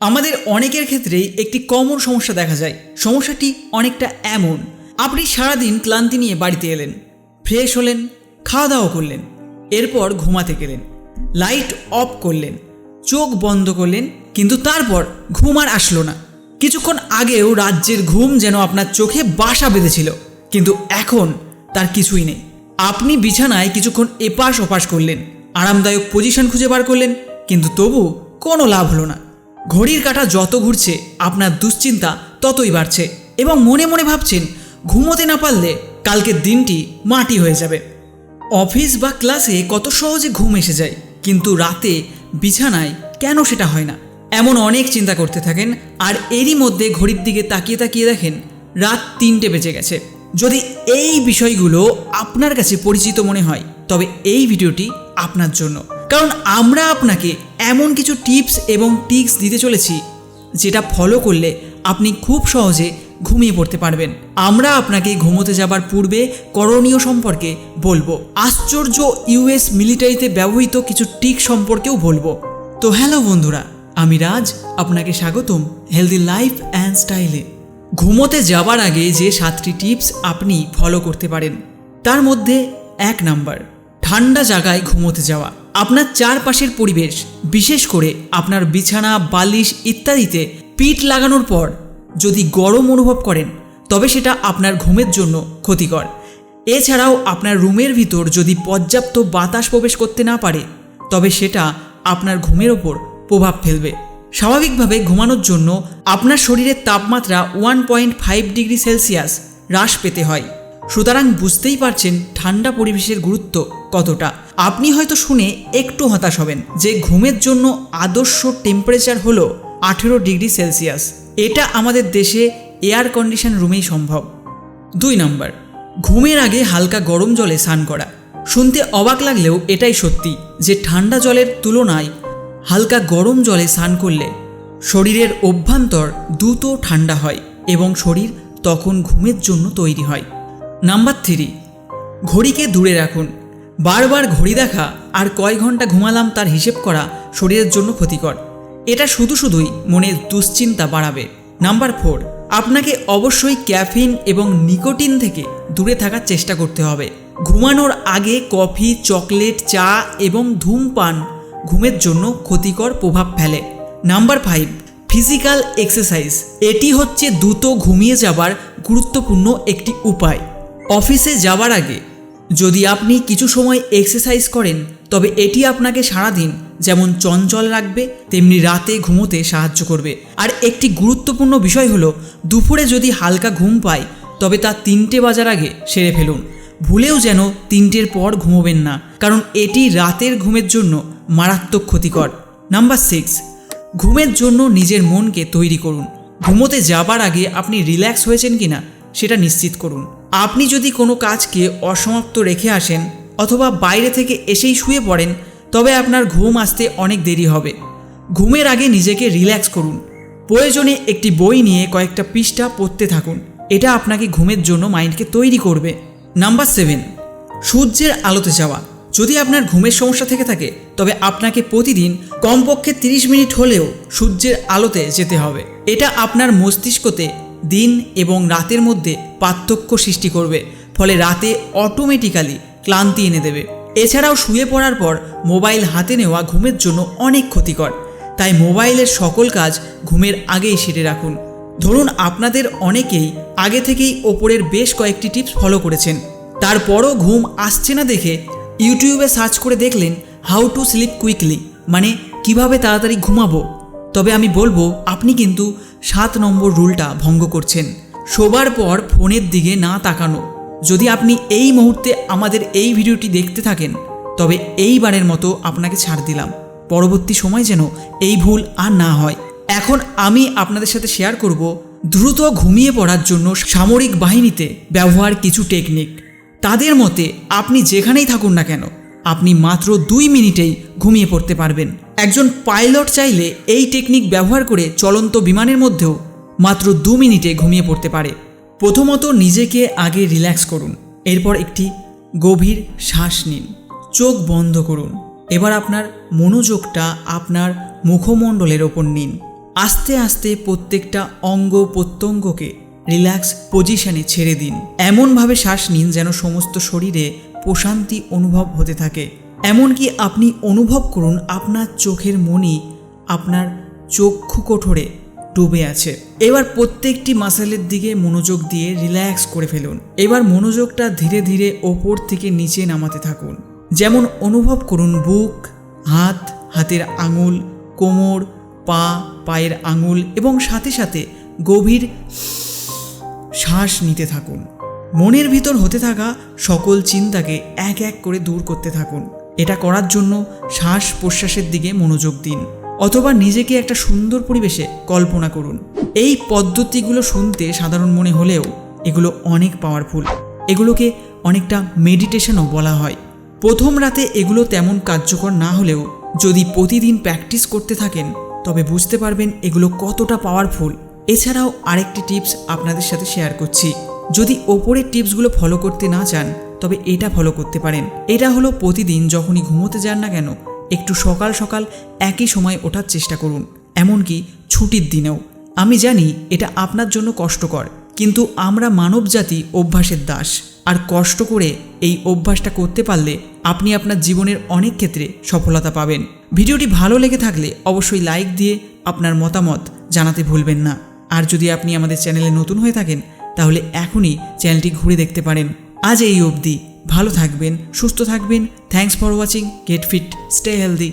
আমাদের অনেকের ক্ষেত্রেই একটি কমন সমস্যা দেখা যায়। সমস্যাটি অনেকটা এমন। আপনি সারাদিন ক্লান্তি নিয়ে বাড়িতে এলেন ফ্রেশ হলেন খাওয়া দাওয়া করলেন, এরপর ঘুমাতে গেলেন লাইট অফ করলেন, চোখ বন্ধ করলেন, কিন্তু তারপর ঘুম আর আসলো না। কিছুক্ষণ আগেও রাজ্যের ঘুম যেন আপনার চোখে বাসা বেঁধেছিল, কিন্তু এখন তার কিছুই নেই। আপনি বিছানায় কিছুক্ষণ এপাশ ওপাশ করলেন, আরামদায়ক পজিশন খুঁজে বার করলেন, কিন্তু তবু কোনো লাভ হলো না। ঘড়ির কাঁটা যত ঘুরছে, আপনার দুশ্চিন্তা ততই বাড়ছে এবং মনে মনে ভাবছেন, ঘুমোতে না পারলে কালকের দিনটি মাটি হয়ে যাবে। অফিস বা ক্লাসে কত সহজে ঘুম এসে যায়, কিন্তু রাতে বিছানায় কেন সেটা হয় না? এমন অনেক চিন্তা করতে থাকেন, আর এরই মধ্যে ঘড়ির দিকে তাকিয়ে তাকিয়ে দেখেন, রাত তিনটে বেজে গেছে। যদি এই বিষয়গুলো আপনার কাছে পরিচিত মনে হয়, তবে এই ভিডিওটি আপনার জন্য। কারণ আমরা আপনাকে এমন কিছু টিপস এবং টিক্স দিতে চলেছি, যেটা ফলো করলে আপনি খুব সহজে ঘুমিয়ে পড়তে পারবেন। আমরা আপনাকে ঘুমোতে যাবার পূর্বে করণীয় সম্পর্কে বলব। আশ্চর্য ইউএস মিলিটারিতে ব্যবহৃত কিছু টিক সম্পর্কেও বলব। তো হ্যালো বন্ধুরা, আমি রাজ, আপনাকে স্বাগতম হেলদি লাইফ অ্যান্ড স্টাইলে ঘুমোতে যাবার আগে যে সাতটি টিপস আপনি ফলো করতে পারেন, তার মধ্যে এক নাম্বার, ঠান্ডা জায়গায় ঘুমোতে যাওয়া। আপনার চারপাশের পরিবেশ, বিশেষ করে আপনার বিছানা, বালিশ ইত্যাদিতে পিঠ লাগানোর পর যদি গরম অনুভব করেন, তবে সেটা আপনার ঘুমের জন্য ক্ষতিকর। এছাড়াও আপনার রুমের ভিতর যদি পর্যাপ্ত বাতাস প্রবেশ করতে না পারে, তবে সেটা আপনার ঘুমের ওপর প্রভাব ফেলবে। স্বাভাবিকভাবে ঘুমানোর জন্য আপনার শরীরের তাপমাত্রা one point five degree Celsius হ্রাস পেতে হয়। সুতরাং বুঝতেই পারছেন ঠান্ডা পরিবেশের গুরুত্ব কতটা। আপনি হয়তো শুনে একটু হতাশ হবেন যে ঘুমের জন্য আদর্শ টেম্পারেচার হলো আঠেরো ডিগ্রি সেলসিয়াস। এটা আমাদের দেশে এয়ার কন্ডিশন রুমেই সম্ভব। দুই নম্বর, ঘুমের আগে হালকা গরম জলে স্নান করা। শুনতে অবাক লাগলেও এটাই সত্যি যে ঠান্ডা জলের তুলনায় হালকা গরম জলে স্নান করলে শরীরের অভ্যন্তর দ্রুত ঠান্ডা হয় এবং শরীর তখন ঘুমের জন্য তৈরি হয়। নাম্বার থ্রি, ঘড়িকে দূরে রাখুন। বারবার ঘড়ি দেখা আর কয় ঘণ্টা ঘুমালাম তার হিসেব করা শরীরের জন্য ক্ষতিকর। এটা শুধু শুধুই মনে দুশ্চিন্তা বাড়াবে। নাম্বার ফোর, আপনাকে অবশ্যই ক্যাফিন এবং নিকোটিন থেকে দূরে থাকার চেষ্টা করতে হবে। ঘুমানোর আগে কফি, চকলেট, চা এবং ধূমপান ঘুমের জন্য ক্ষতিকর প্রভাব ফেলে। নাম্বার ফাইভ, ফিজিক্যাল এক্সারসাইজ, এটি হচ্ছে দ্রুত ঘুমিয়ে যাবার গুরুত্বপূর্ণ একটি উপায়। অফিসে যাবার আগে, যদি আপনি কিছু সময় এক্সারসাইজ করেন, তবে এটি আপনাকে সারাদিন যেমন চঞ্চল রাখবে, তেমনি রাতে ঘুমোতে সাহায্য করবে। আর একটি গুরুত্বপূর্ণ বিষয় হলো, দুপুরে যদি হালকা ঘুম পায়, তবে তা তিনটে বাজার আগে সেরে ফেলুন। ভুলেও যেন তিনটের পর ঘুমোবেন না, কারণ এটি রাতের ঘুমের জন্য মারাত্মক ক্ষতিকর। নাম্বার সিক্স ঘুমের জন্য নিজের মনকে তৈরি করুন। ঘুমোতে যাবার আগে আপনি রিল্যাক্স হয়েছেন কিনা, সেটা নিশ্চিত করুন। আপনি যদি কোনো কাজকে অসমাপ্ত রেখে আসেন অথবা বাইরে থেকে এসেই শুয়ে পড়েন, তবে আপনার ঘুম আসতে অনেক দেরি হবে। ঘুমের আগে নিজেকে রিল্যাক্স করুন। প্রয়োজনে একটি বই নিয়ে কয়েকটা পৃষ্ঠা পড়তে থাকুন। এটা আপনাকে ঘুমের জন্য মাইন্ডকে তৈরি করবে। নাম্বার সেভেন, সূর্যের আলোতে যাওয়া। যদি আপনার ঘুমের সমস্যা থেকে থাকে, তবে আপনাকে প্রতিদিন কমপক্ষে 30 মিনিট হলেও সূর্যের আলোতে যেতে হবে। এটা আপনার মস্তিষ্কতে দিন এবং রাতের মধ্যে পার্থক্য সৃষ্টি করবে, ফলে রাতে অটোমেটিক্যালি ক্লান্তি এনে দেবে। এছাড়াও শুয়ে পড়ার পর মোবাইল হাতে নেওয়া ঘুমের জন্য অনেক ক্ষতিকর। তাই মোবাইলের সকল কাজ ঘুমের আগেই সেরে রাখুন। ধরুন আপনাদের অনেকেই আগে থেকেই ওপরের বেশ কয়েকটি টিপস ফলো করেছেন। তারপরও ঘুম আসছে না দেখে ইউটিউবে সার্চ করে দেখলেন হাউ টু স্লিপ কুইকলি মানে কীভাবে তাড়াতাড়ি ঘুমাবো। তবে আমি বলব, আপনি কিন্তু সাত নম্বর রুলটা ভঙ্গ করছেন। শোবার পর ফোনের দিকে না তাকানো। যদি আপনি এই মুহূর্তে আমাদের এই ভিডিওটি দেখতে থাকেন, তবে এইবারের মতো আপনাকে ছাড় দিলাম। পরবর্তী সময় যেন এই ভুল আর না হয়। এখন আমি আপনাদের সাথে শেয়ার করব দ্রুত ঘুমিয়ে পড়ার জন্য সামরিক বাহিনীতে ব্যবহার কিছু টেকনিক। তাদের মতে, আপনি যেখানেই থাকুন না কেন, আপনি মাত্র দুই মিনিটেই ঘুমিয়ে পড়তে পারবেন। একজন পাইলট চাইলে এই টেকনিক ব্যবহার করে চলন্ত বিমানের মধ্যেও মাত্র দু মিনিটে ঘুমিয়ে পড়তে পারে। প্রথমত নিজেকে আগে রিল্যাক্স করুন, এরপর একটি গভীর শ্বাস নিন, চোখ বন্ধ করুন, এবার আপনার মনোযোগটা আপনার মুখমণ্ডলের ওপর নিন। আস্তে আস্তে প্রত্যেকটা অঙ্গ প্রত্যঙ্গকে রিল্যাক্স পজিশনে ছেড়ে দিন। এমনভাবে শ্বাস নিন যেন সমস্ত শরীরে প্রশান্তি অনুভব হতে থাকে। এমনকি আপনি অনুভব করুন আপনার চোখের মনি আপনার চক্ষু কোঠরে ডুবে আছে। এবার প্রত্যেকটি মাসেলের দিকে মনোযোগ দিয়ে রিল্যাক্স করে ফেলুন। এবার মনোযোগটা ধীরে ধীরে ওপর থেকে নিচে নামাতে থাকুন। যেমন অনুভব করুন বুক, হাত, হাতের আঙুল, কোমর, পা, পায়ের আঙুল এবং সাথে সাথে গভীর শ্বাস নিতে থাকুন। মনের ভিতর হতে থাকা সকল চিন্তাকে এক এক করে দূর করতে থাকুন। এটা করার জন্য শ্বাস প্রশ্বাসের দিকে মনোযোগ দিন। অথবা নিজেকে একটা সুন্দর পরিবেশে কল্পনা করুন। এই পদ্ধতিগুলো শুনতে সাধারণ মনে হলেও এগুলো অনেক পাওয়ারফুল এগুলোকে অনেকটা মেডিটেশনও বলা হয়। প্রথম রাতে এগুলো তেমন কার্যকর না হলেও যদি প্রতিদিন প্র্যাকটিস করতে থাকেন, তবে বুঝতে পারবেন এগুলো কতটা পাওয়ারফুল এছাড়াও আরেকটি টিপস আপনাদের সাথে শেয়ার করছি। যদি ওপরের টিপসগুলো ফলো করতে না চান তবে এটা ফলো করতে পারেন। এটা হলো প্রতিদিন যখনই ঘুমোতে যান না কেন, একটু সকাল সকাল একই সময় ওঠার চেষ্টা করুন। এমনকি ছুটির দিনেও। আমি জানি এটা আপনার জন্য কষ্টকর, কিন্তু আমরা মানবজাতি অভ্যাসের দাস। আর কষ্ট করে এই অভ্যাসটা করতে পারলে আপনি আপনার জীবনের অনেক ক্ষেত্রে সফলতা পাবেন। ভিডিওটি ভালো লেগে থাকলে অবশ্যই লাইক দিয়ে আপনার মতামত জানাতে ভুলবেন না। আর যদি আপনি আমাদের চ্যানেলে নতুন হয়ে থাকেন, তাহলে এখনই চ্যানেলটি ঘুরে দেখতে পারেন। আজ এই অবধি। ভালো থাকবেন সুস্থ থাকবেন। Thanks for watching get fit stay healthy